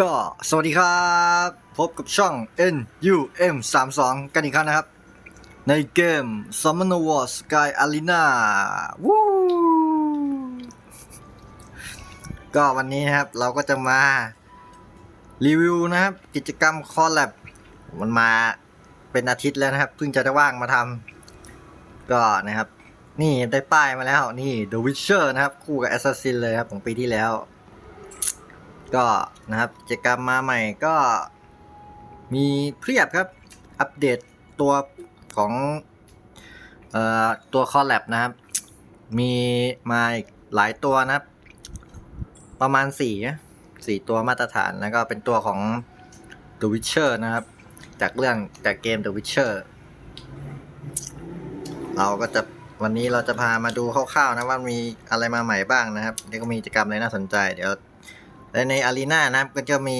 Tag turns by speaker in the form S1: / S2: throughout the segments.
S1: ก็สวัสดีครับ พบกับช่อง NUM 3 2กันอีกครั้งนะครับ ในเกม Summon War Sky Arena วู้ก็วันนี้นะครับเราก็จะมา รีวิวนะครับ กิจกรรมคอลแลบมันมาเป็นอาทิตย์แล้วนะครับ เพิ่งจะได้ว่างมาทำก็นะครับ นี่ได้ป้ายมาแล้ว นี่ The Witcher นะครับ คู่กับ Assassin เลยครับของปีที่แล้ว ก็นะครับกิจกรรมมาใหม่ก็มีเพียบครับ อัปเดตตัวของเอ่อตัวคอลแลบนะครับ มีมาอีกหลายตัวนะครับ ประมาณสี่สี่ตัวมาตรฐานแล้วก็เป็นตัวของ The Witcher นะครับ จากเรื่องจากเกม The Witcher เราก็จะวันนี้เราจะพามาดูคร่าวๆนะว่ามีอะไรมาใหม่บ้างนะครับแล้วก็มีกิจกรรมอะไรน่าสนใจเดี๋ยว และในอารีนานะครับ ก็จะมี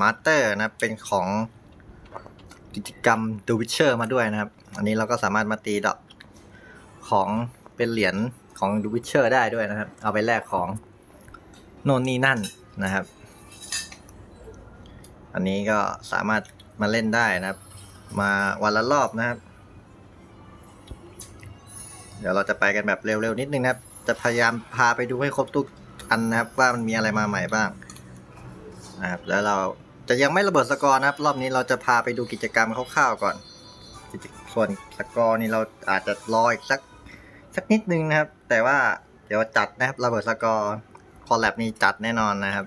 S1: มาสเตอร์นะเป็นของกิจกรรม The Witcher มาด้วยนะครับ อันนี้เราก็สามารถมาตีดอกของเป็นเหรียญของ The Witcher ได้ด้วยนะครับ เอาไปแลกของโน่นนี่นั่นนะครับ อันนี้ก็สามารถมาเล่นได้นะครับ มาวันละรอบนะครับ เดี๋ยวเราจะไปกันแบบเร็วๆนิดนึงนะครับ จะพยายามพาไปดูให้ครบทุก อันนะครับว่ามันมีอะไรมาใหม่บ้างนะครับแล้วเราจะยังไม่ระเบิดสกอร์นะครับ รอบนี้เราจะพาไปดูกิจกรรมคร่าวๆก่อนกิจส่วนสกอร์นี่เราอาจจะรออีกสักสักนิดนึงนะครับ แต่ว่าเดี๋ยวจัดนะครับระเบิดสกอร์คอลแลบนี่จัดแน่นอนนะครับ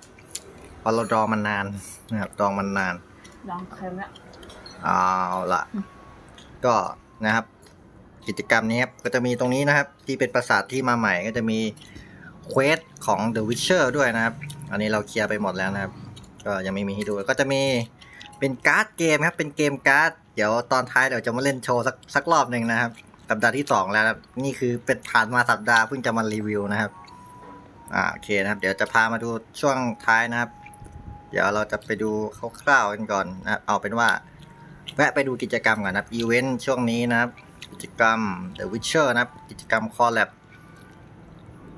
S1: เพราะเรารอมันนานนะครับรอมันนาน
S2: ลองเค็มละ
S1: เอาละ
S2: อืม
S1: ก็นะครับ กิจกรรมนี้ครับก็จะมีตรงนี้นะครับ ที่เป็นปราสาทที่มาใหม่ก็จะมี เควสของ The Witcher ด้วยนะครับ อันนี้เราเคลียร์ไปหมดแล้วนะครับ ก็ยังไม่มีให้ดู ก็จะมีเป็นการ์ดเกมครับ เป็นเกมการ์ด เดี๋ยวตอนท้ายเดี๋ยวจะมาเล่นโชว์สักสักรอบหนึ่งนะครับ สัปดาห์ที่สองแล้วนะครับ นี่คือเป็นผ่านมาสัปดาห์เพิ่งจะมารีวิวนะครับ อ่าโอเคนะครับ เดี๋ยวจะพามาดูช่วงท้ายนะครับ เดี๋ยวเราจะไปดูคร่าวๆกันก่อนนะครับ เอาเป็นว่าแวะไปดูกิจกรรมก่อนนะครับ อีเวนต์ช่วงนี้นะครับ กิจกรรม The Witcher นะครับ กิจกรรม Collab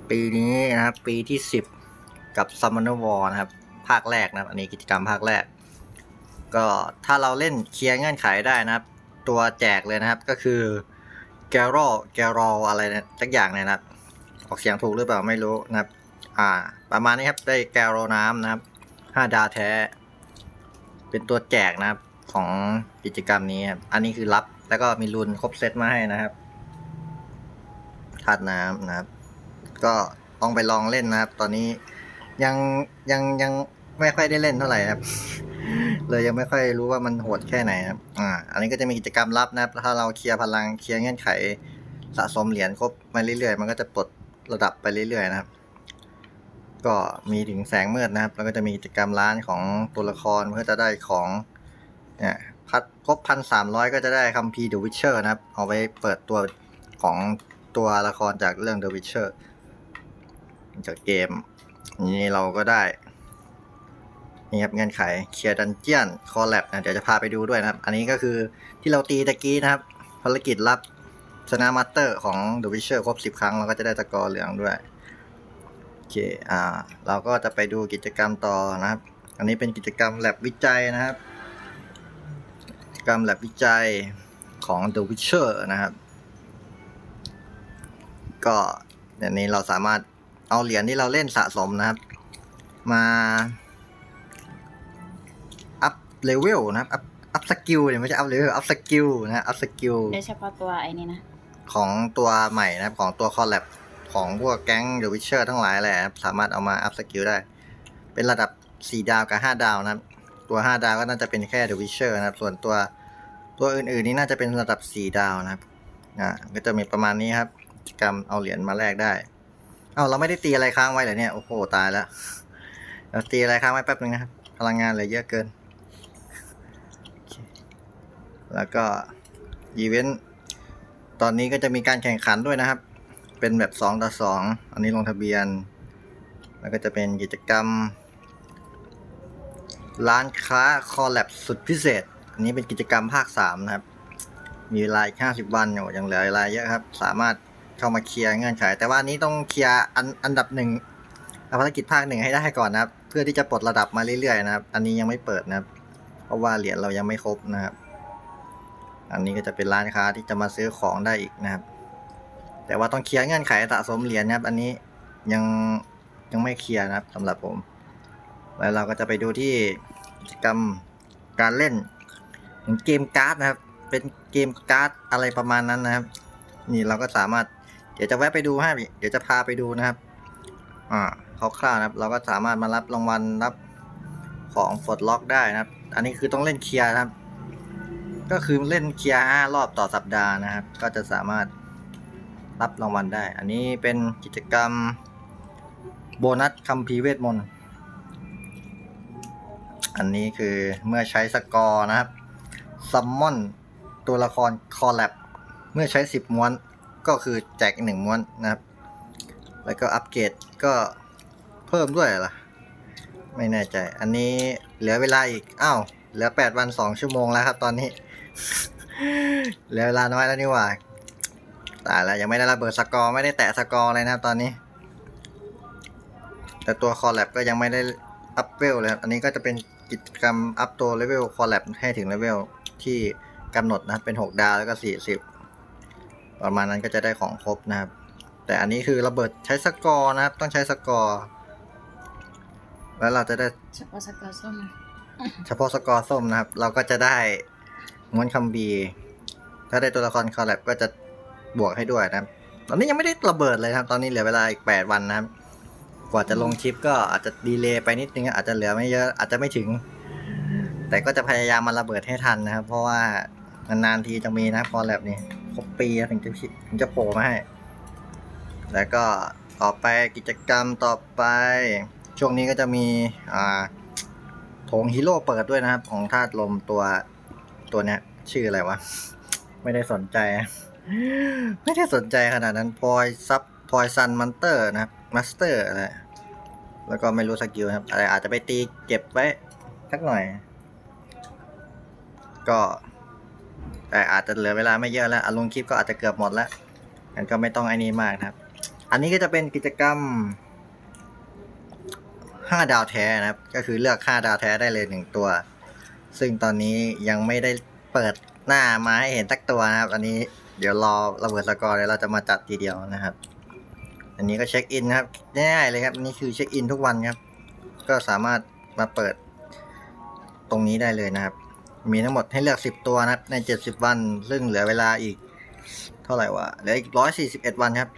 S1: ปีนี้นะครับ ปีที่ 10 กับ Summoner War นะครับ ภาคแรกนะครับ อันนี้กิจกรรมภาคแรก ก็ถ้าเราเล่นเคลียร์เงื่อนไขได้นะครับ ตัวแจกเลยนะครับก็คือ g a r o g a r o อะไรนะสักอย่างเนี่ยนะครับ ออกเสียงถูกหรือเปล่าไม่รู้นะครับ อ่า ประมาณนี้ครับได้ g a r o น้ำนะครับ5ดาวแท้ เป็นตัวแจกนะครับของกิจกรรมนี้ครับอันนี้คือรับแล้วก็มีรุนครบเซตมาให้นะครับธาตุน้ำนะครับ ก็ต้องไปลองเล่นนะครับ ตอนนี้ยังยังยังไม่ค่อยได้เล่นเท่าไหร่ครับ เลยยังไม่ค่อยรู้ว่ามันโหดแค่ไหนครับ อ่า อันนี้ก็จะมีกิจกรรมลับนะครับ ถ้าเราเคลียร์พลังเคลียร์เงื่อนไขสะสมเหรียญครบมาเรื่อยๆ มันก็จะปลดระดับไปเรื่อยๆนะครับ ก็มีถึงแสงมืดนะครับ แล้วก็จะมีกิจกรรมร้านของตัวละครเพื่อจะได้ของเนี่ยพัดครบพันสามร้อยก็จะได้คัมภีร์ The Witcher นะครับ เอาไว้เปิดตัวของตัวละครจากเรื่อง The Witcher จากเกม นี่เราก็ได้ นี่ครับเงื่อนไขเคลียร์ดันเจียนคอลแลบนะเดี๋ยวจะพาไปดูด้วยนะครับ อันนี้ก็คือที่เราตีตะกี้นะครับ ภารกิจรับชนะมาสเตอร์ของ The Witcher ครบ 10 ครั้งเราก็จะได้สกอร์เหลืองด้วย โอเค อ่า เราก็จะไปดูกิจกรรมต่อนะครับ อันนี้เป็นกิจกรรมแลบวิจัยนะครับ กิจกรรมแลบวิจัยของ The Witcher นะครับ ก็เดี๋ยวนี้เราสามารถ เอาเหรียญที่เราเล่นสะสมนะครับ มาอัพเลเวลนะครับอัพอัพสกิลเนี่ยไม่ใช่อัพเลเวลอัพสกิลนะอัพสกิล
S2: โดยเฉพาะตัวไอ้นี่นะ
S1: ของตัวใหม่นะครับ ของตัวคอลแลบของพวกแก๊ง The Witcher ทั้งหลายแหละครับสามารถเอามาอัพสกิลได้ เป็นระดับ4ดาวกับ5ดาวนะครับ ตัว5ดาวก็น่าจะเป็นแค่ The Witcher นะครับ ส่วนตัวตัวอื่นๆนี่น่าจะเป็นระดับ4ดาวนะครับอ่าก็จะมีประมาณนี้ครับกิจกรรมเอาเหรียญมาแลกได้ เอาเราไม่ได้ตีอะไรค้างไว้เหรอเนี่ย โอ้โห ตายแล้วเราตีอะไรค้างไว้แป๊บนึงนะครับ พลังงานเหลือเยอะเกิน แล้วก็อีเวนต์ ตอนนี้ก็จะมีการแข่งขันด้วยนะครับ เป็นแบบ 2 ต่อ 2 อันนี้ลงทะเบียน แล้วก็จะเป็นกิจกรรม ร้านค้าคอลแลบสุดพิเศษ อันนี้เป็นกิจกรรมภาค 3 นะครับ มีเวลาอีก50 วันอยู่ยังเหลือเวลาเยอะครับ สามารถ เข้ามาเคลียร์เงื่อนไข แต่ว่าอันนี้ต้องเคลียร์อันอันดับหนึ่งอภารกิจภาคหนึ่งให้ได้ก่อนนะครับเพื่อที่จะปลดระดับมาเรื่อยๆนะครับ อันนี้ยังไม่เปิดนะครับ เพราะว่าเหรียญเรายังไม่ครบนะครับ อันนี้ก็จะเป็นร้านค้าที่จะมาซื้อของได้อีกนะครับ แต่ว่าต้องเคลียร์เงื่อนไขสะสมเหรียญนะครับ อันนี้ยังยังไม่เคลียร์นะครับสำหรับผม แล้วเราก็จะไปดูที่กิจกรรมการเล่นเกมการ์ดนะครับ เป็นเกมการ์ดอะไรประมาณนั้นนะครับ นี่เราก็สามารถ ดี๋ยวจะแวะไปดูให้เดี๋ยวจะพาไปดูนะครับ อ่าคร่าวๆนะครับ เราก็สามารถมารับรางวัลรับของปลดล็อกได้นะครับ อันนี้คือต้องเล่นเคลียร์นะครับ ก็คือเล่นเคลียร์ห้ารอบต่อสัปดาห์นะครับ ก็จะสามารถรับรางวัลได้ อันนี้เป็นกิจกรรมโบนัสคัมภีเวทมนต์ อันนี้คือเมื่อใช้สกอร์นะครับซัมมอนตัวละครคอลแลบเมื่อใช้ 10 ม้วน ก็คือแจก1ม้วนนะครับ แล้วก็อัปเกรดก็เพิ่มด้วยเหรอไม่แน่ใจ อันนี้เหลือเวลาอีก อ้าว เหลือ8วัน2ชั่วโมงแล้วครับตอนนี้ เหลือเวลาน้อยแล้วนี่หว่าตายแล้วยังไม่ได้ระเบิดสกอร์ไม่ได้แตะสกอร์เลยนะครับตอนนี้ แต่ตัวคอลแลบก็ยังไม่ได้อัพเวลเลยครับอันนี้ก็จะเป็นกิจกรรมอัพตัวเลเวลคอลแลบให้ถึงเลเวลที่กำหนดนะเป็น 6 ดาวแล้วก็ 40 ประมาณนั้นก็จะได้ของครบนะครับ แต่อันนี้คือระเบิดใช้สกอร์นะครับ ต้องใช้สกอร์ แล้วเราจะได้
S2: เฉพาะสกอร์ส้ม
S1: เฉพาะสกอร์ส้มนะครับ เราก็จะได้ม้วนคัมบีร์ถ้าได้ตัวละครคอลแลบก็จะบวกให้ด้วยนะครับ ตอนนี้ยังไม่ได้ระเบิดเลยครับ ตอนนี้เหลือเวลาอีก 8 วันนะครับ กว่าจะลงคลิปก็อาจจะดีเลย์ไปนิดนึงอาจจะเหลือไม่เยอะอาจจะไม่ถึง แต่ก็จะพยายามมาระเบิดให้ทันนะครับ เพราะว่านานๆทีจะมีนะคอลแลบนี่คร บปีถึงจะถึงจะโผล่มาให้ แล้วก็ต่อไปกิจกรรมต่อไป ช่วงนี้ก็จะมีอ่าโถงฮีโร่เปิดด้วยนะครับ ของธาตุลมตัวตัวเนี้ย ชื่ออะไรวะ ไม่ได้สนใจ ไม่ได้สนใจขนาดนั้นพอยซับพอยซันมันเตอร์นะครับมาสเตอร์อะไรแล้วก็ไม่รู้สกิลนะครับอะไรอาจจะไปตีเก็บไว้สักหน่อย ก็ แต่อาจจะเหลือเวลาไม่เยอะแล้วอารมณ์คลิปก็อาจจะเกือบหมดแล้วงั้นก็ไม่ต้องไอ้นี้มากนะครับ อันนี้ก็จะเป็นกิจกรรมห้าดาวแท้นะครับ ก็คือเลือกห้าดาวแท้ได้เลยหนึ่งตัว ซึ่งตอนนี้ยังไม่ได้เปิดหน้ามาให้เห็นสักตัวนะครับ อันนี้เดี๋ยวรอระเบิดสกอร์เดี๋ยวเราจะมาจัดทีเดียวนะครับ อันนี้ก็เช็คอินนะครับง่ายๆเลยครับนนี่คือเช็คอินทุกวันครับ ก็สามารถมาเปิดตรงนี้ได้เลยนะครับ มีทั้งหมดให้เลือกสิบตัวนะครับ ในเจ็ดสิบวัน ซึ่งเหลือเวลาอีก เท่าไหร่วะ เหลืออีกร้อยสี่สิบเอ็ดวันครับ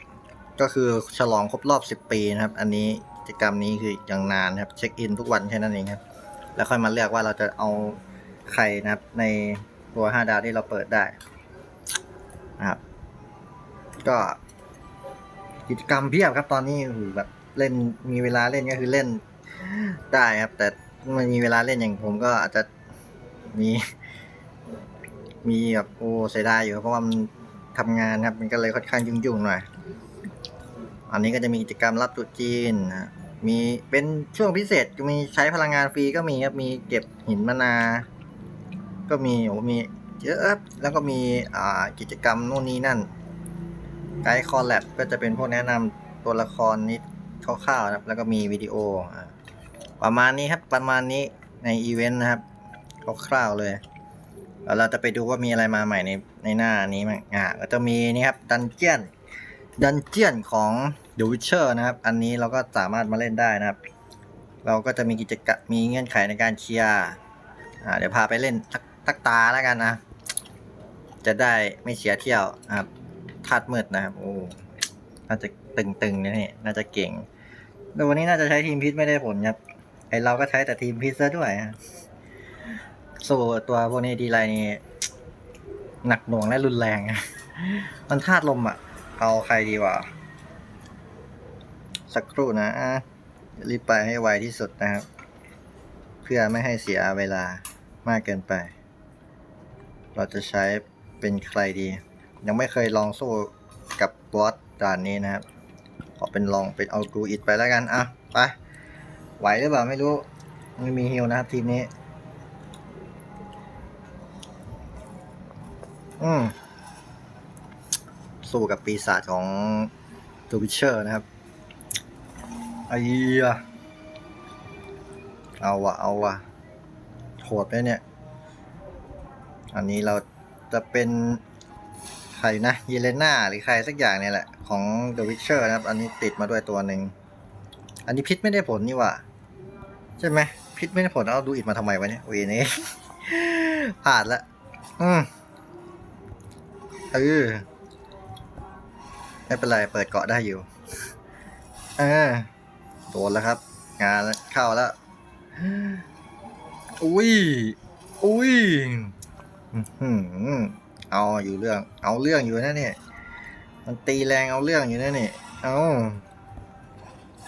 S1: ก็คือฉลองครบรอบ 10 ปีนะครับ อันนี้กิจกรรมนี้คืออยังนานครับ เช็คอินทุกวันแค่นั้นเองครับ แล้วค่อยมาเลือกว่าเราจะเอาใครนะครับ ในตัว 5 ดาวที่เราเปิดได้นะครับ ก็กิจกรรมเพียบครับตอนนี้อ้โหแบบเล่นมีเวลาเล่นก็คือเล่นได้ครับ แต่ไม่มีเวลาเล่นอย่างผมก็อาจจะ มี มีแบบโอ้เสียดายอยู่เพราะว่ามันทำงานครับ มันก็เลยค่อนข้างยุ่งๆหน่อย อันนี้ก็จะมีกิจกรรมรับตรุษจีนนะมีเป็นช่วงพิเศษมีใช้พลังงานฟรีก็มีครับ มีเก็บหินมะนา ก็มีโอ้มีเยอะครับแล้วก็มีอ่ากิจกรรมนู่นนี่นั่นไกด์คอลแลบก็จะเป็นพวกแนะนำตัวละครนิดคร่าวๆนะครับ แล้วก็มีวิดีโอ ประมาณนี้ครับประมาณนี้ในอีเวนต์นะครับ คร่าวๆเลยแล้วเราจะไปดูว่ามีอะไรมาใหม่ในในหน้านี้มั้งอ่าก็จะมีนี่ครับดันเจียนดันเจียนของ The Witcher นะครับ อันนี้เราก็สามารถมาเล่นได้นะครับ เราก็จะมีกิจกรรมมีเงื่อนไขในการเคลียร์อ่าเดี๋ยวพาไปเล่นตักตักตาแล้วกันนะ จะได้ไม่เสียเที่ยวนะครับธาตุมืดนะครับโอ้น่าจะตึงๆนะนี่น่าจะเก่งแต่วันนี้น่าจะใช้ทีมพิษไม่ได้ผลครับไอเราก็ใช้แต่ทีมพิษซะด้วยฮะ สู้ตัวพวกนี้ดีไรนี่หนักหน่วงและรุนแรง มันธาตุลมอะ เอาใครดีวะ สักครู่นะรีบไปให้ไวที่สุดนะครับ เพื่อไม่ให้เสียเวลามากเกินไป เราจะใช้เป็นใครดี ยังไม่เคยลองสู้กับบอสด่านนี้นะครับ ขอเป็นลองเป็นเอาดูอิดไปแล้วกัน อะ ไป ไหวหรือเปล่าไม่รู้ ไม่มีฮิลนะครับทีมนี้ อืมสู้กับปีศาจของ The Witcher นะครับไอ้เหี้ยเอาวะเอาวะโหดไหมเนี่ย อันนี้เราจะเป็นใครนะเยเลน่าหรือใครสักอย่างเนี่ยแหละ ของ The Witcher นะครับ อันนี้ติดมาด้วยตัวหนึ่ง อันนี้พิษไม่ได้ผลนี่ว่า ใช่ไหมพิษไม่ได้ผลเอาดูอิดมาทำไมวะเนี่ยวีนี้พลาดละ อืม เออไม่เป็นไร เปิดเกาะได้อยู่ เออโดนแล้วครับ งานเข้าแล้ว อุ้ย อุ้ยเอาอยู่เรื่อง เอาเรื่องอยู่นะเนี่ย มันตีแรงเอาเรื่องอยู่นะเนี่ย เอา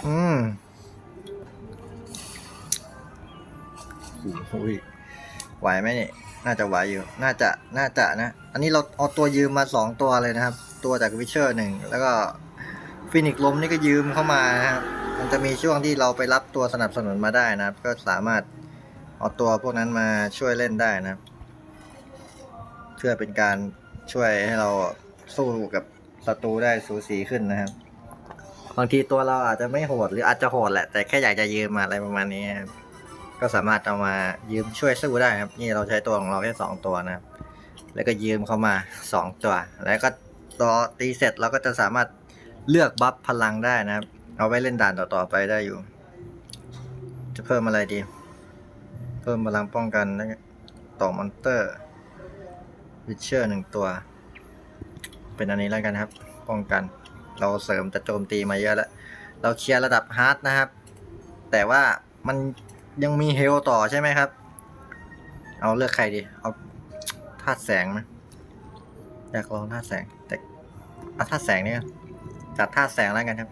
S1: อืมอุ้ยไหวไหมเนี่ย น่าจะไหวอยู่ น่าจะ น่าจะนะ อันนี้เราเอาตัวยืมมาสองตัวเลยนะครับ ตัวจากวิเชอร์หนึ่งแล้วก็ฟินิกลมนี่ก็ยืมเข้ามานะครับมันจะมีช่วงที่เราไปรับตัวสนับสนุนมาได้นะครับ ก็สามารถเอาตัวพวกนั้นมาช่วยเล่นได้นะครับ เพื่อเป็นการช่วยให้เราสู้กับศัตรูได้สูสีขึ้นนะครับบางทีตัวเราอาจจะไม่โหดหรืออาจจะโหดแหละ แต่แค่อยากจะยืมมาอะไรประมาณนี้ครับก็สามารถเอามายืมช่วยสู้ได้ครับ นี่เราใช้ตัวของเราแค่สองตัวนะครับ แล้วก็ยืมเข้ามาสองตัวแล้วก็ต่อตีเสร็จเราก็จะสามารถเลือกบัฟพลังได้นะครับ เอาไว้เล่นด่านต่อๆไปได้อยู่ จะเพิ่มอะไรดี เพิ่มพลังป้องกันแล้วก็ต่อมอนเตอร์วิเชอร์หนึ่งตัว เป็นอันนี้แล้วกันครับ ป้องกัน เราเสริมจะโจมตีมาเยอะแล้ว เราเคลียร์ระดับฮาร์ดนะครับ แต่ว่ามันยังมีเฮลต่อใช่ไหมครับ เอาเลือกใครดี เอา ธาตุแสงไหมอยากลองธาตุแสง แต่เอาธาตุแสงเนี่ยจัดธาตุแสงแล้วกันครับ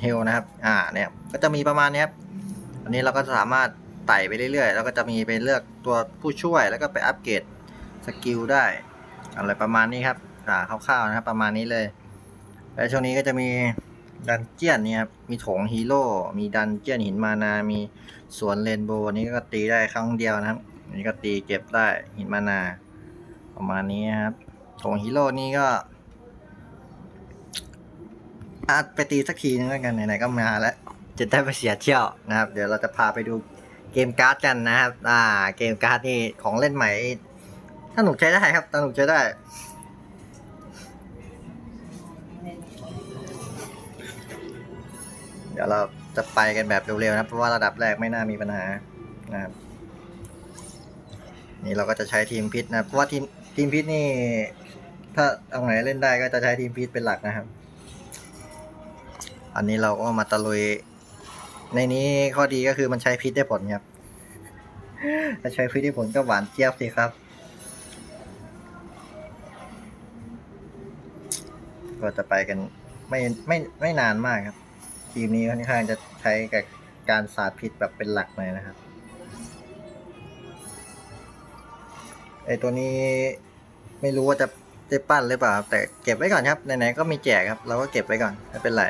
S1: เฮลนะครับ อ่าเนี่ยก็จะมีประมาณนี้ครับอันนี้เราก็สามารถไต่ไปเรื่อยๆ แล้วก็จะมีไปเลือกตัวผู้ช่วยแล้วก็ไปอัปเกรดสกิลได้อะไรประมาณนี้ครับอ่าคร่าวๆนะครับ ประมาณนี้เลยแล้วช่วงนี้ก็จะมีดันเจียนเนี่ยครับมีโถงฮีโร่มีดันเจียนหินมานา มีสวนเรนโบว์นี้ก็ตีได้ครั้งเดียวนะครับนนี้ก็ตีเก็บได้หินมานา ประมาณนี้ครับโถงฮีโร่นี่ก็อาจไปตีสักทีนึงแล้วกันไหนๆก็มาแล้ว จะได้ไปเสียเที่ยวนะครับ เดี๋ยวเราจะพาไปดูเกมการ์ดกันนะครับ อ่า เกมการ์ดนี่ของเล่นใหม่สนุกใช้ได้ครับสนุกใช้ได้ เดี๋ยวเราจะไปกันแบบเร็วๆนะเพราะว่าระดับแรกไม่น่ามีปัญหานะครับ นี่เราก็จะใช้ทีมพิษนะเพราะว่าทีม ทีมพิษนี่ ถ้าเอาไหนเล่นได้ก็จะใช้ทีมพิษเป็นหลักนะครับ อันนี้เราก็มาตะลุย ในนี้ข้อดีก็คือมันใช้พิษได้ผลครับ ถ้าใช้พิษได้ผลก็หวานเจี๊ยบสิครับก็จะไปกันไม่ไม่ไม่นานมากครับ ทีมนี้ค่อนข้างจะใช้กับการสาดพิษแบบเป็นหลักเลยนะครับไอตัวนี้ ไม่รู้ว่าจะจะปั้นหรือเปล่า แต่เก็บไว้ก่อนครับไหนๆก็มีแจกครับ เราก็เก็บไว้ก่อนไม่เป็นไร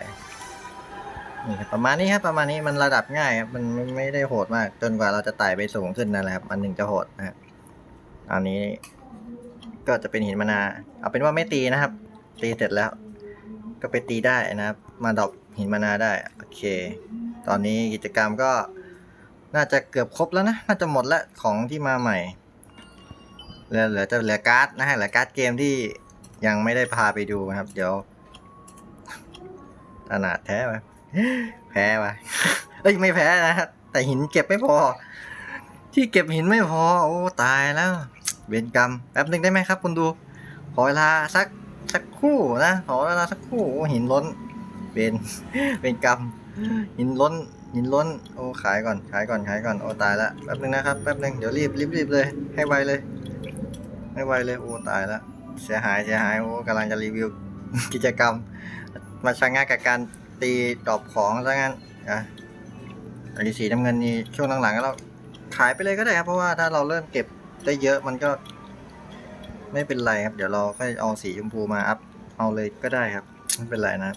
S1: นี่ครับประมาณนี้ครับประมาณนี้มันระดับง่ายครับมันไม่ได้โหดมาก จนกว่าเราจะไต่ไปสูงขึ้นนั่นแหละครับมันถึงจะโหดนะครับอันนี้ก็จะเป็นหินมานา เอาเป็นว่าไม่ตีนะครับ ตีเสร็จแล้ว ก็ไปตีได้นะครับ มาดอปหินมานาได้โอเค ตอนนี้กิจกรรมก็น่าจะเกือบครบแล้วนะ น่าจะหมดแล้วของที่มาใหม่ เหลือเหลือจะเหลือการ์ดนะฮะเหลือการ์ดเกมที่ยังไม่ได้พาไปดูนะครับ เดี๋ยวขนาดแท้ไปแพ้ไปเอ้ยไม่แพ้นะฮะแต่หินเก็บไม่พอ ที่เก็บหินไม่พอ โอ้ตายแล้ว เวรกรรมแป๊บหนึ่งได้ไหมครับคุณดู ขอเวลาสักสักคู่นะขอเวลาสักคู่หินล้นเวรเวรกรรม หินล้น หินล้น โอ้ขายก่อนขายก่อนขายก่อนโอ้ตายและแป๊บหนึงนะครับแป๊บหนึงเดี๋ยวรีบรีบรีบเลยให้ไวเลย ให้ไหวเลยโอ้ตายและเสียหายเสียหายโอ้กำลังจะรีวิวกิจกรรม มาชะงักกับการตีดอบของซะงั้นอะอันนี้สีน้ำเงินนี่ช่วงหลังๆก็เราขายไปเลยก็ได้ครับ เพราะว่าถ้าเราเริ่มเก็บได้เยอะมันก็ ไม่เป็นไรครับ เดี๋ยวเราค่อยเอาสีชมพูมาอัพเอาเลยก็ได้ครับไม่เป็นไรนะ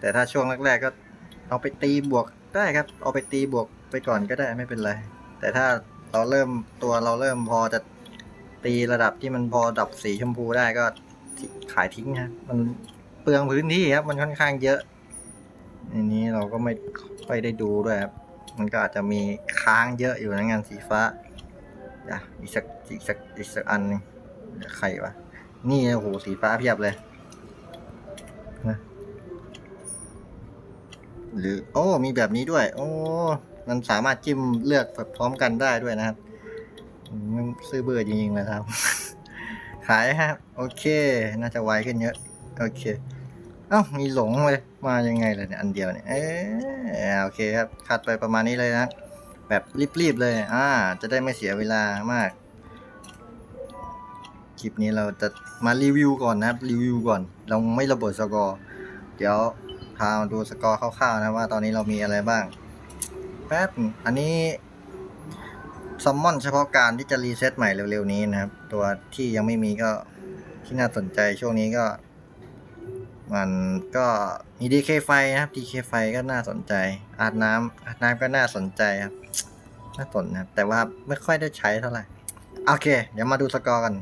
S1: แต่ถ้าช่วงแรกๆก็เอาไปตีบวกได้ครับ เอาไปตีบวกไปก่อนก็ได้ไม่เป็นไร แต่ถ้าเราเริ่มตัวเราเริ่มพอจะ ตีระดับที่มันพอดับสีชมพูได้ก็ขายทิ้งครับมันเปลืองพื้นที่ครับ มันค่อนข้างเยอะอันนี้เราก็ไม่ค่อยได้ดูด้วยครับ มันก็อาจจะมีค้างเยอะอยู่นะงานสีฟ้าอะอีกสักอีกสักอีกสักอันนึงใครวะ นี่โอ้โหสีฟ้าเพียบเลยนะหรือ โอ้ มีแบบนี้ด้วย โอ้ มันสามารถจิ้มเลือกแบบพร้อมกันได้ด้วยนะครับ ซื้อเบอร์จริงๆเลยครับ ขายครับ โอเค น่าจะไวขึ้นเยอะ โอเค เอ้า มีหลงเลย มายังไงเลยเนี่ย อันเดียวเนี่ย เออโอเคครับ คัดไปประมาณนี้เลยนะ แบบรีบๆเลย อ่า จะได้ไม่เสียเวลามาก คลิปนี้เราจะมารีวิวก่อนนะครับ รีวิวก่อน เราไม่ระเบิดสกอร์ เดี๋ยวพามาดูสกอร์คร่าวๆนะว่าตอนนี้เรามีอะไรบ้าง แป๊บ อันนี้ ซัมมอนเฉพาะการที่จะรีเซ็ตใหม่เร็วๆนี้นะครับ ตัวที่ยังไม่มีก็ที่น่าสนใจช่วงนี้ก็ มันก็มี DK ไฟนะครับ DK ไฟก็น่าสนใจ อาร์ตน้ำอาร์ตน้ำก็น่าสนใจครับ น่าสนนะครับ แต่ว่าไม่ค่อยได้ใช้เท่าไหร่ โอเค เดี๋ยวมาดูสกอร์กัน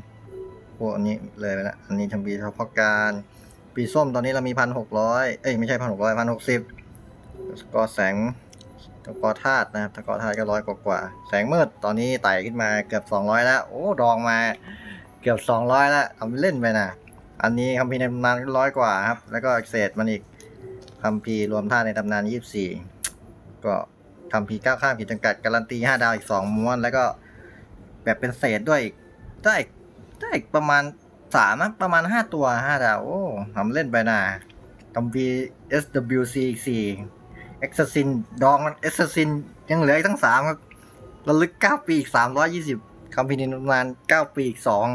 S1: พวกอันนี้เลยไปละอันนี้ทำปีเฉพาะการปีส้มตอนนี้เรามีพันหกร้อยเอ้ยไม่ใช่พันหกร้อยพันหกสิบสกอร์แสง สกอธาตุนะครับสกอธาตุก็ร้อยกว่าแสงมืดตอนนี้ไต่ขึ้นมาเกือบสองร้อยแล้ว โอ้ดองมาเกือบสองร้อยแล้วทำเล่นไปนะอันนี้คัมภีร์ในตำนานร้อยกว่าครับ แล้วก็เศษมันอีกคัมภีร์รวมธาตุในตำนานยี่สิบสี่ก็คัมภีร์ก้าวข้ามขีดจำกัดการันตีห้าดาวอีกสองม้วน แล้วก็แบบเป็นเศษด้วยอีกได้ได้อีกประมาณสามนะประมาณห้าตัวห้าดาว โอ้ทำเล่นไปนะกัมพี SWC อีกสี่ e x a s i n ดองมัน e x a s i n ยังเหลืออีกทั้งสามครับระลึกเก้าปีอีกสามร้อยยี่สิบคัมพีนินประมาณเก้าปีอีกสอง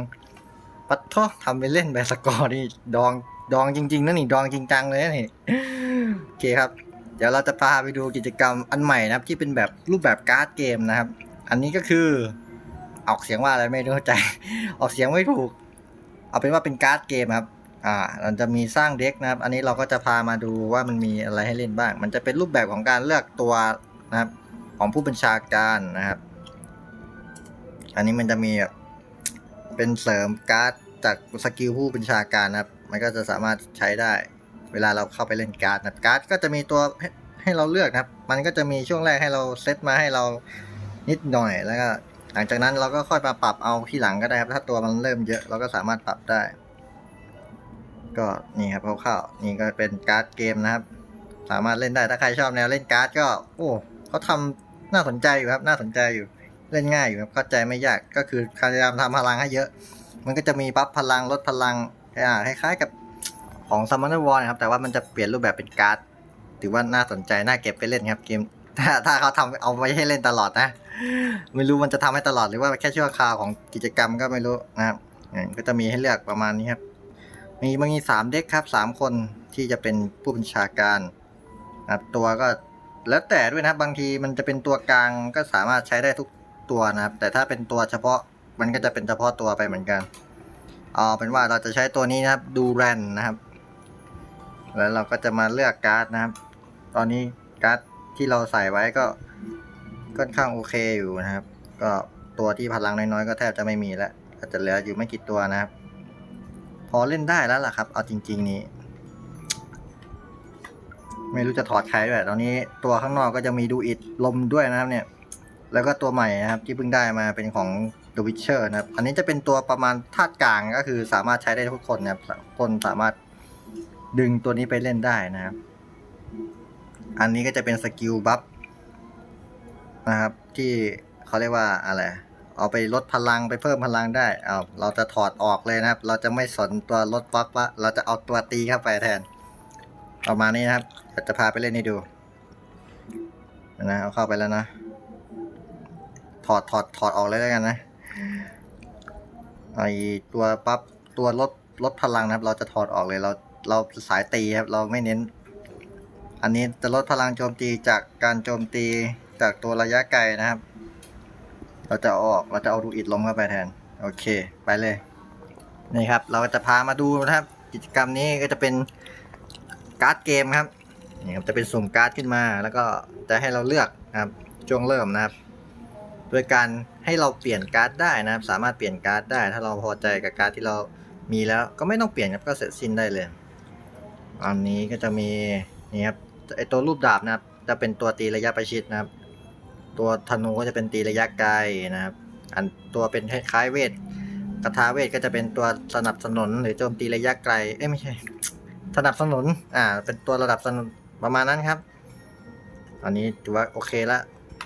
S1: ปัดท่อทำไปเล่นไปสกอร์นี่ดองดองจริงๆนะนี่ดองจริงจังเลยนี่โอเคครับ เดี๋ยวเราจะพาไปดูกิจกรรมอันใหม่นะครับ ที่เป็นแบบรูปแบบการ์ดเกมนะครับ อันนี้ก็คือออกเสียงว่าอะไรไม่รู้เข้าใจ ออกเสียงไม่ถูก เอาเป็นว่าเป็นการ์ดเกมครับ อ่ามันจะมีสร้างเด็กนะครับ อันนี้เราก็จะพามาดูว่ามันมีอะไรให้เล่นบ้าง มันจะเป็นรูปแบบของการเลือกตัวนะครับ ของผู้บัญชาการนะครับ อันนี้มันจะมีแบบเป็นเสริมการ์ดจากสกิลผู้บัญชาการนะครับ มันก็จะสามารถใช้ได้ เวลาเราเข้าไปเล่นการ์ดนะการ์ดก็จะมีตัวให้ให้เราเลือกนะครับ มันก็จะมีช่วงแรกให้เราเซตมาให้เรานิดหน่อยแล้วก็หลังจากนั้นเราก็ค่อยมาปรับเอาที่หลังก็ได้ครับ ถ้าตัวมันเริ่มเยอะเราก็สามารถปรับได้ ก็นี่ครับคร่าวๆนี่ก็เป็นการ์ดเกมนะครับ สามารถเล่นได้ถ้าใครชอบแนวเล่นการ์ดก็ โอ้เขาทำน่าสนใจอยู่ครับ น่าสนใจอยู่เล่นง่ายอยู่ครับเข้าใจไม่ยากก็คือพยายามทำพลังให้เยอะ มันก็จะมีบัฟพลังลดพลังอ่าคล้ายๆกับของซัมมอนวอลนะครับแต่ว่ามันจะเปลี่ยนรูปแบบเป็นการ์ดถือว่าน่าสนใจน่าเก็บไปเล่นครับเกมถ้าถ้าเขาทำเอาไว้ให้เล่นตลอดนะ ไม่รู้มันจะทำให้ตลอดหรือว่าแค่ชั่วคราวของกิจกรรมก็ไม่รู้นะครับก็จะมีให้เลือกประมาณนี้ครับ มีมันมีสามเด็กครับสามคนที่จะเป็นผู้บัญชาการนะครับตัวก็แล้วแต่ด้วยนะครับบางทีมันจะเป็นตัวกลางก็สามารถใช้ได้ทุกตัวนะครับ แต่ถ้าเป็นตัวเฉพาะมันก็จะเป็นเฉพาะตัวไปเหมือนกันเอาเป็นว่าเราจะใช้ตัวนี้นะครับดูแรนนะครับ แล้วเราก็จะมาเลือกการ์ดนะครับ ตอนนี้การ์ดที่เราใส่ไว้ก็ค่อนข้างโอเคอยู่นะครับ ก็ตัวที่พลังน้อยๆ ก็แทบจะไม่มีแล้วก็จะเหลืออยู่ไม่กี่ตัวนะครับ พอเล่นได้แล้วล่ะครับ เอาจริง ๆ นี้ ไม่รู้จะถอดใครด้วยตอนนี้ตัวข้างนอกก็จะมีดูอิดลมด้วยนะครับ เนี่ย แล้วก็ตัวใหม่นะครับ ที่เพิ่งได้มาเป็นของ The Witcher นะครับ อันนี้จะเป็นตัวประมาณธาตุกลางก็คือสามารถใช้ได้ทุกคนนะครับคนสามารถดึงตัวนี้ไปเล่นได้นะครับ อันนี้ก็จะเป็นสกิลบัฟนะครับ ที่เขาเรียกว่าอะไร เอาไปลดพลังไปเพิ่มพลังได้เอาเราจะถอดออกเลยนะครับ เราจะไม่สนตัวลดบัฟละเราจะเอาตัวตีเข้าไปแทนประมาณนี้นะครับเดี๋ยวจะพาไปเล่นให้ดูนะเอาเข้าไปแล้วนะถอดถอดถอดออกเลยแล้วกันนะไอตัวปั๊บตัวลดลดพลังนะครับ เราจะถอดออกเลยเราเราสายตีครับ เราไม่เน้น อันนี้จะลดพลังโจมตีจากการโจมตีจากตัวระยะไกลนะครับ เราจะออกเราจะเอาดูอิดลมเข้าไปแทน โอเค ไปเลยนี่ครับ เราจะพามาดูนะครับ กิจกรรมนี้ก็จะเป็นการ์ดเกมครับนี่ครับจะเป็นสุ่มการ์ดขึ้นมา แล้วก็จะให้เราเลือกนะครับช่วงเริ่มนะครับ โดยการให้เราเปลี่ยนการ์ดได้นะครับ สามารถเปลี่ยนการ์ดได้ ถ้าเราพอใจกับการ์ดที่เรามีแล้วก็ไม่ต้องเปลี่ยนครับก็เสร็จสิ้นได้เลย อันนี้ก็จะมีนี่ครับไอตัวรูปดาบนะครับ จะเป็นตัวตีระยะประชิดนะครับ ตัวธนูก็จะเป็นตีระยะไกลนะครับ อันตัวเป็นคล้ายเวทคาถาเวทก็จะเป็นตัวสนับสนุนหรือโจมตีระยะไกล เอ้ยไม่ใช่ สนับสนุน อ่า เป็นตัวระดับสนุนประมาณนั้นครับ อันนี้ถือว่าโอเคละ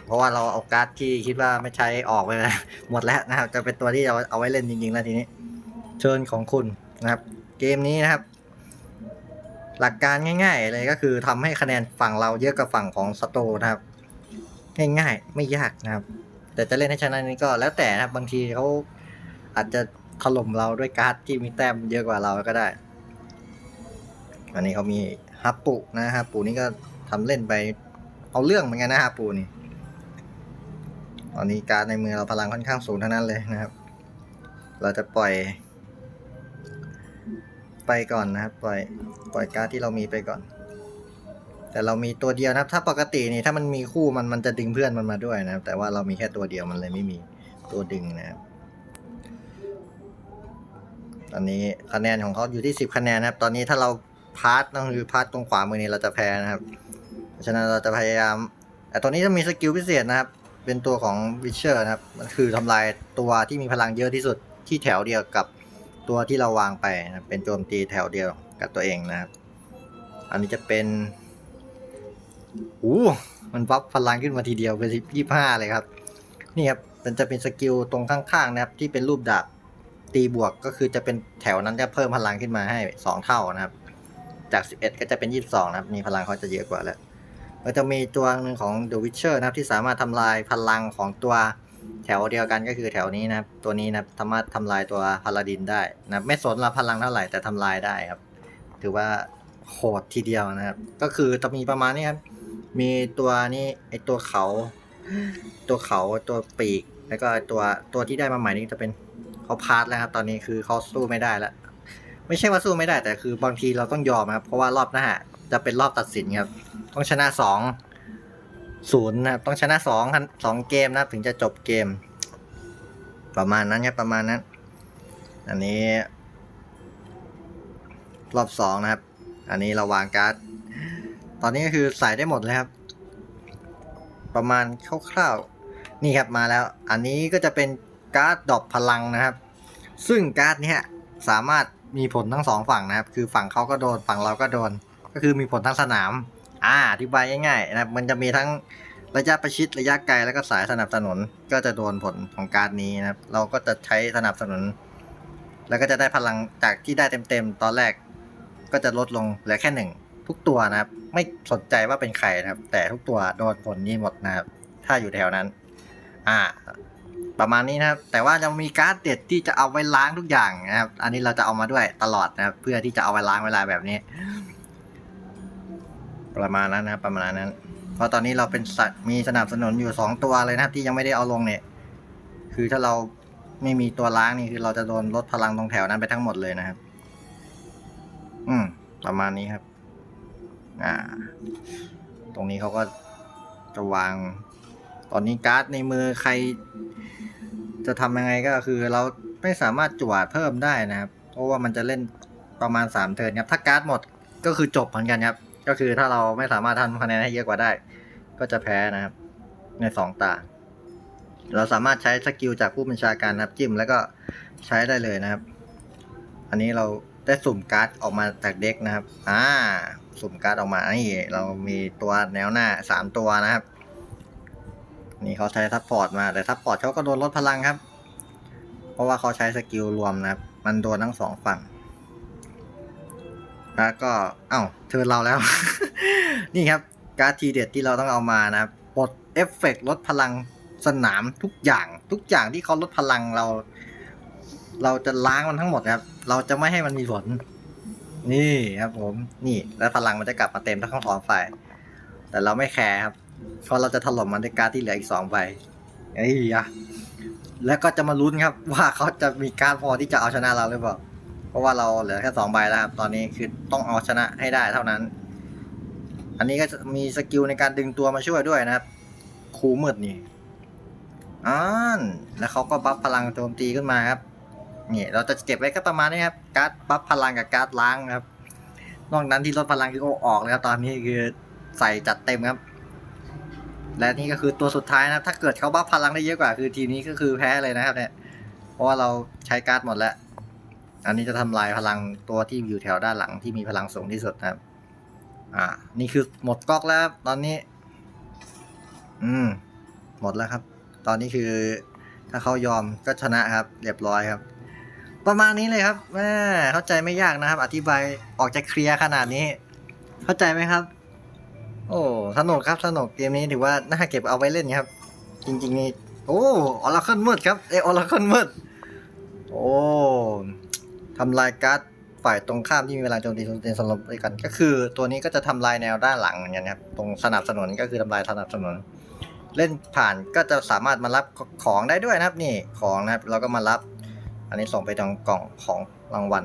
S1: เพราะว่าเราเอาการ์ดที่คิดว่าไม่ใช้ออกไปแล้วหมดแล้วนะครับ จะเป็นตัวที่เราเอาไว้เล่นจริงๆแล้วทีนี้ เชิญของคุณนะครับ เกมนี้นะครับ หลักการง่าย ๆ เลยก็คือทำให้คะแนนฝั่งเราเยอะกว่าฝั่งของสโตร์นะครับ ง่ายๆ ไม่ยากนะครับ แต่จะเล่นให้ชนะนี่ก็แล้วแต่นะครับ บางทีเขาอาจจะถล่มเราด้วยการ์ดที่มีแต้มเยอะกว่าเราก็ได้ อันนี้เขามีฮับปุนะฮับปุนี่ก็ทำเล่นไปเอาเรื่องเหมือนกันนะฮับปุนี่ตอนนี้การดในมือเราพลังค่อนข้างสูงทั้งนั้นเลยนะครับ เราจะปล่อย ไปก่อนนะครับ ปล่อยปล่อยการดที่เรามีไปก่อน แต่เรามีตัวเดียวนะครับ ถ้าปกตินี่ถ้ามันมีคู่มันมันจะดึงเพื่อนมันมาด้วยนะครับ แต่ว่าเรามีแค่ตัวเดียวมันเลยไม่มีตัวดึงนะครับ ตอนนี้คะแนนของเขาอยู่ที่สิบคะแนนนะครับ ตอนนี้ถ้าเราพาร์ตก็คือพาร์ตตรงขวามือนี้เราจะแพ้นะครับ เพราะฉะนั้นเราจะพยายามแต่ตัวนี้จะมีสกิลพิเศษนะครับ เป็นตัวของวิเชอร์นะครับ มันคือทำลายตัวที่มีพลังเยอะที่สุดที่แถวเดียวกับตัวที่เราวางไปนะเป็นโจมตีแถวเดียวกับตัวเองนะครับ อันนี้จะเป็น อู้มันบัฟพลังขึ้นมาทีเดียวเป็นยี่ห้าเลยครับ นี่ครับมันจะเป็นสกิลตรงข้างๆนะครับ ที่เป็นรูปดาบตีบวกก็คือจะเป็นแถวนั้นจะเพิ่มพลังขึ้นมาให้สองเท่านะครับ จาก 11 ก็จะเป็น 22 นะครับ นี่พลังเขาจะเยอะกว่าแล้วก็จะมีตัวหนึ่งของ The Witcher นะครับ ที่สามารถทำลายพลังของตัวแถวเดียวกันก็คือแถวนี้นะครับ ตัวนี้นะสามารถทำลายตัวพาลาดินได้นะไม่สนเราพลังเท่าไหร่แต่ทำลายได้ครับ ถือว่าโหดทีเดียวนะครับ ก็คือจะมีประมาณนี้ครับ มีตัวนี้ไอตัวเขา ตัวเขาตัวปีก แล้วก็ตัวตัวที่ได้มาใหม่นี่จะเป็นเขาพาร์ทแล้วครับ ตอนนี้คือเขาสู้ไม่ได้แล้วไม่ใช่ว่าสู้ไม่ได้แต่คือบางทีเราต้องยอมครับเพราะว่ารอบหน้าจะเป็นรอบตัดสินครับ ต้องชนะสองศูนย์นะครับต้องชนะสองสองเกมนะถึงจะจบเกม ประมาณนั้นครับประมาณนั้น อันนี้ รอบสองนะครับ อันนี้เราวางการ์ด ตอนนี้ก็คือใส่ได้หมดเลยครับ ประมาณคร่าวๆนี่ครับมาแล้ว อันนี้ก็จะเป็นการ์ดดอปพลังนะครับ ซึ่งการ์ดเนี้ยสามารถมีผลทั้งสองฝั่งนะครับ คือฝั่งเขาก็โดนฝั่งเราก็โดน ก็คือมีผลทั้งสนาม อ่าอธิบายง่ายๆนะครับ มันจะมีทั้งระยะประชิดระยะไกลแล้วก็สายสนับสนุนก็จะโดนผลของการ์ดนี้นะครับ เราก็จะใช้สนับสนุน แล้วก็จะได้พลังจากที่ได้เต็มๆตอนแรกก็จะลดลงเหลือแค่หนึ่งทุกตัวนะครับ ไม่สนใจว่าเป็นใครนะครับ แต่ทุกตัวโดนผลนี้หมดนะครับถ้าอยู่แถวนั้น อ่า ประมาณนี้นะครับ แต่ว่าจะมีการ์ดเด็ดที่จะเอาไว้ล้างทุกอย่างนะครับ อันนี้เราจะเอามาด้วยตลอดนะครับ เพื่อที่จะเอาไว้ล้างเวลาแบบนี้ ประมาณนั้นนะครับ ประมาณนั้น เพราะตอนนี้เราเป็นสัตว์มีสนับสนุนอยู่สองตัวเลยนะครับ ที่ยังไม่ได้เอาลงเนี่ย คือถ้าเราไม่มีตัวล้างนี่คือเราจะโดนลดพลังตรงแถวนั้นไปทั้งหมดเลยนะครับ อืม ประมาณนี้ครับ อ่า ตรงนี้เขาก็จะวาง ตอนนี้การ์ดในมือใคร จะทำยังไงก็คือเราไม่สามารถจวดเพิ่มได้นะครับ เพราะว่ามันจะเล่นประมาณสามเทิร์นครับ ถ้าการ์ดหมดก็คือจบเหมือนกันครับ ก็คือถ้าเราไม่สามารถทำคะแนนให้เยอะกว่าได้ ก็จะแพ้นะครับ ในสองตา เราสามารถใช้สกิลจากผู้บัญชาการนะครับจิ้มแล้วก็ใช้ได้เลยนะครับ อันนี้เรา ได้สุ่มการ์ดออกมาจากเด็กนะครับ อ่า สุ่มการ์ดออกมานี่เรามีตัวแนวหน้าสามตัวนะครับ นี่เขาใช้ซัพพอร์ตมาแต่ซัพพอร์ตเขาก็โดนลดพลังครับ เพราะว่าเขาใช้สกิลรวมนะครับ มันโดนทั้งสองฝั่ง แล้วก็ เอ้าเทิร์นเราแล้ว นี่ครับการ์ดทีเด็ดที่เราต้องเอามานะครับปลดเอฟเฟกต์ลดพลังสนามทุกอย่าง ทุกอย่างที่เขาลดพลังเรา เราจะล้างมันทั้งหมดครับ เราจะไม่ให้มันมีผล นี่ครับผม นี่ แล้วพลังมันจะกลับมาเต็มทั้งสองฝ่าย แต่เราไม่แคร์ครับ เพราะเราจะถล่มมันด้วยการที่เหลืออีกสองใบไอ้ยะแล้วก็จะมาลุ้นครับ ว่าเขาจะมีการพอที่จะเอาชนะเราหรือเปล่า เพราะว่าเราเหลือแค่สองใบแล้วครับ ตอนนี้คือต้องเอาชนะให้ได้เท่านั้น อันนี้ก็มีสกิลในการดึงตัวมาช่วยด้วยนะครับคูมืดนี่อ่านแล้วเขาก็บัฟพลังโจมตีขึ้นมาครับ นี่เราจะเก็บไว้ก็ประมาณนี้ครับการ์ดบัฟพลังกับการ์ดล้างครับ นอกนั้นที่ลดพลังคือเอออกแล้วตอนนี้คือใส่จัดเต็มครับ และนี่ก็คือตัวสุดท้ายนะถ้าเกิดเขาบัฟพลังได้เยอะกว่า คือทีมนี้ก็คือแพ้เลยนะครับเนี่ยเพราะว่าเราใช้การ์ดหมดแล้ว อันนี้จะทำลายพลังตัวที่อยู่แถวด้านหลังที่มีพลังสูงที่สุดนะครับ อ่า นี่คือหมดก๊อกแล้วครับตอนนี้ อืม หมดแล้วครับ ตอนนี้คือ ถ้าเขายอมก็ชนะครับ เรียบร้อยครับ ประมาณนี้เลยครับแม่เข้าใจไม่ยากนะครับ อธิบายออกจะเคลียร์ขนาดนี้ เข้าใจไหมครับ โอ้สนุกครับสนุกเกมนี้ถือว่าน่าเก็บเอาไว้เล่นครับ จริงๆนี่โอ้ออร์เคิลมืดครับเอออร์เคิลมืดโอ้ทำลายการ์ดฝ่ายตรงข้ามที่มีเวลาโจมตีโจมตีสลบด้วยกัน ก็คือตัวนี้ก็จะทำลายแนวด้านหลังเหมือนกันครับ ตรงสนับสนุนก็คือทำลายสนับสนุน เล่นผ่านก็จะสามารถมารับของได้ด้วยนะครับนี่ของนะครับ เราก็มารับ อันนี้ส่งไปทางกล่องของรางวัล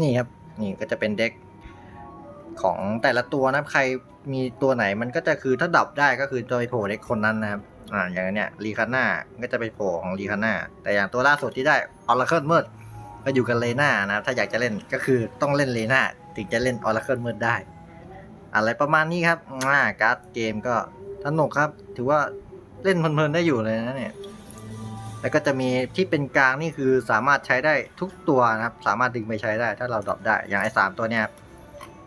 S1: นี่ครับ นี่ก็จะเป็นเด็กของแต่ละตัวนะครับใครมีตัวไหนมันก็จะคือถ้าดับได้ก็คือจะไปโผล่เด็กคนนั้นนะครับอ่าอย่างเนี้ยรีคาน่าก็จะไปโผล่ของรีคาน่าแต่อย่างตัวล่าสุดที่ได้ออร์เคิลมืดก็อยู่กับเลน่านะครับถ้าอยากจะเล่นก็คือต้องเล่นเลน่าถึงจะเล่นออร์เคิลมืดได้ อะไรประมาณนี้ครับอ่าการ์ดเกมก็สนุกครับ ถือว่าเล่นเพลินๆได้อยู่เลยนะเนี่ย แล้วก็จะมีที่เป็นกลางนี่คือสามารถใช้ได้ทุกตัวนะครับ สามารถดึงไปใช้ได้ ถ้าเราดรอปได้ อย่างไอ้สามตัวเนี้ย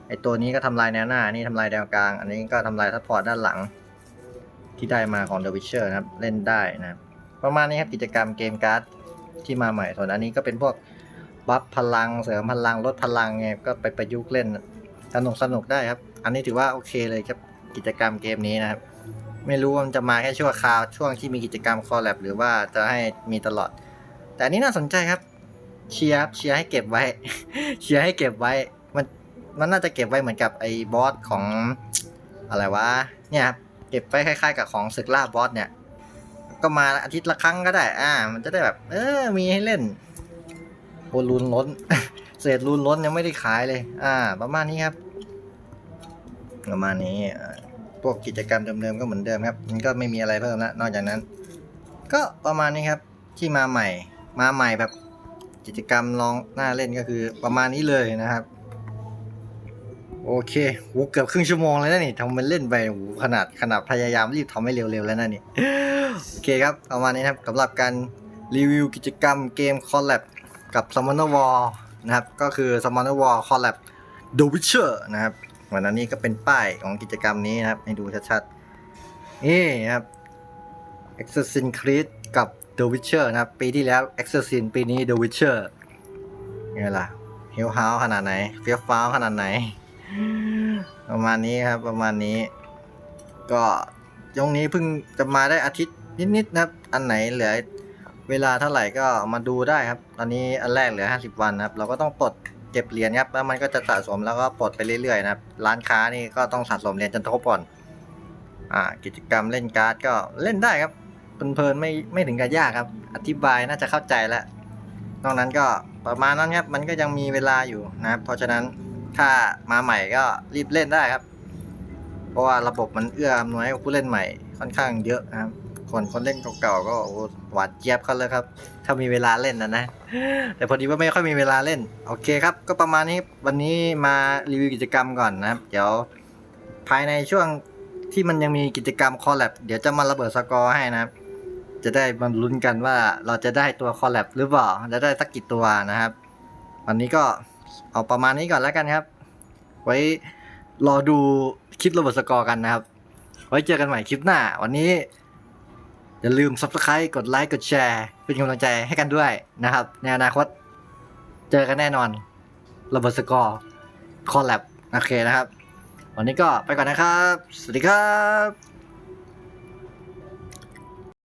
S1: ไอ้ตัวนี้ก็ทำลายแนวหน้า นี่ทำลายแนวกลาง อันนี้ก็ทำลายทัพพอร์ตด้านหลัง ที่ได้มาของ The Witcher นะครับ เล่นได้นะครับ ประมาณนี้ครับกิจกรรมเกมการ์ดที่มาใหม่ ส่วนอันนี้ก็เป็นพวกบัฟพลัง เสริมพลัง ลดพลังไง ก็ไปประยุกต์เล่นสนุกสนุกได้ครับ อันนี้ถือว่าโอเคเลยครับกิจกรรมเกมนี้นะครับ ไม่รู้ว่ามันจะมาแค่ชั่วคราวช่วงที่มีกิจกรรมคอลแลบหรือว่าจะให้มีตลอด แต่อันนี้น่าสนใจครับ เชียร์ครับเชียร์ให้เก็บไว้ เชียร์ให้เก็บไว้ มันมันน่าจะเก็บไว้เหมือนกับไอ้บอสของอะไรวะเนี่ยครับเก็บไว้คล้ายๆ กับของศึกล่าบอสเนี่ย ก็มาอาทิตย์ละครั้งก็ได้ อ่า มันจะได้แบบ เออ มีให้เล่นโอลูนล้น เศษลูนล้นยังไม่ได้ขายเลย อ่า ประมาณนี้ครับ ประมาณนี้ พวกกิจกรรมเดิมๆก็เหมือนเดิมครับ มันก็ไม่มีอะไรเพิ่มละนอกจากนั้น ก็ประมาณนี้ครับที่มาใหม่ มาใหม่แบบกิจกรรมลองหน้าเล่นก็คือประมาณนี้เลยนะครับ โอเคโหเกือบครึ่งชั่วโมงเลยนะนี่ทำมันเล่นไปโหขนาดขนาดพยายามรีบทำให้เร็วๆแล้วนะนี่โอเคครับประมาณนี้ครับสำหรับการรีวิวกิจกรรมเกมคอลแลบกับ s u m m o n e r War นะครับ ก็คือ s u m m o n e r War คอลแลบ The Witcher นะครับ วันนั้นนี่ก็เป็นป้ายของกิจกรรมนี้นะครับ ให้ดูชัดๆ นี่ครับ Assassin's Creed กับ The Witcher นะครับ ปีที่แล้ว Assassin ปีนี้ The Witcher ไงล่ะเฮลฮาวขนาดไหน เฟียฟ้าวขนาดไหน ประมาณนี้ครับประมาณนี้ ก็ยงนี้เพิ่งจะมาได้อาทิตย์นิดๆนะครับ อันไหนเหลือเวลาเท่าไหร่ก็มาดูได้ครับ ตอนนี้อันแรกเหลือ 50 วันนะครับ เราก็ต้องปลด เก็บเหรียญครับแล้วมันก็จะสะสมแล้วก็ปลดไปเรื่อยๆนะครับร้านค้านี่ก็ต้องสะสมเหรียญจนครบก่อนอ่ากิจกรรมเล่นการ์ดก็เล่นได้ครับเพลินๆไม่ไม่ถึงกับยากครับ อธิบายน่าจะเข้าใจแล้วนอกนั้นก็ประมาณนั้นครับ มันก็ยังมีเวลาอยู่นะครับ เพราะฉะนั้นถ้ามาใหม่ก็รีบเล่นได้ครับ เพราะว่าระบบมันเอื้ออำนวยให้ผู้เล่นใหม่ค่อนข้างเยอะนะครับ คนคนเล่นเก่าๆก็โอ้หวานเจี๊ยบเขาเลยครับ ถ้ามีเวลาเล่นนะนะ แต่พอดีว่าไม่ค่อยมีเวลาเล่น โอเคครับ ก็ประมาณนี้วันนี้มารีวิวกิจกรรมก่อนนะครับ เดี๋ยวภายในช่วงที่มันยังมีกิจกรรมคอลแลบเดี๋ยวจะมาระเบิดสกอร์ให้นะครับ จะได้มาลุ้นกันว่าเราจะได้ตัวคอลแลบหรือเปล่าจะได้สักกี่ตัวนะครับ วันนี้ก็เอาประมาณนี้ก่อนแล้วกันครับ ไว้รอดูคลิประเบิดสกอร์กันนะครับ ไว้เจอกันใหม่คลิปหน้า วันนี้ อย่าลืม subscribe กดไลค์กดแชร์ เป็นกำลังใจให้กันด้วยนะครับ ในอนาคต เจอกันแน่นอนระเบิดสกอร์คอลแลบโอเคนะครับ วันนี้ก็ไปก่อนนะครับ สวัสดีครับ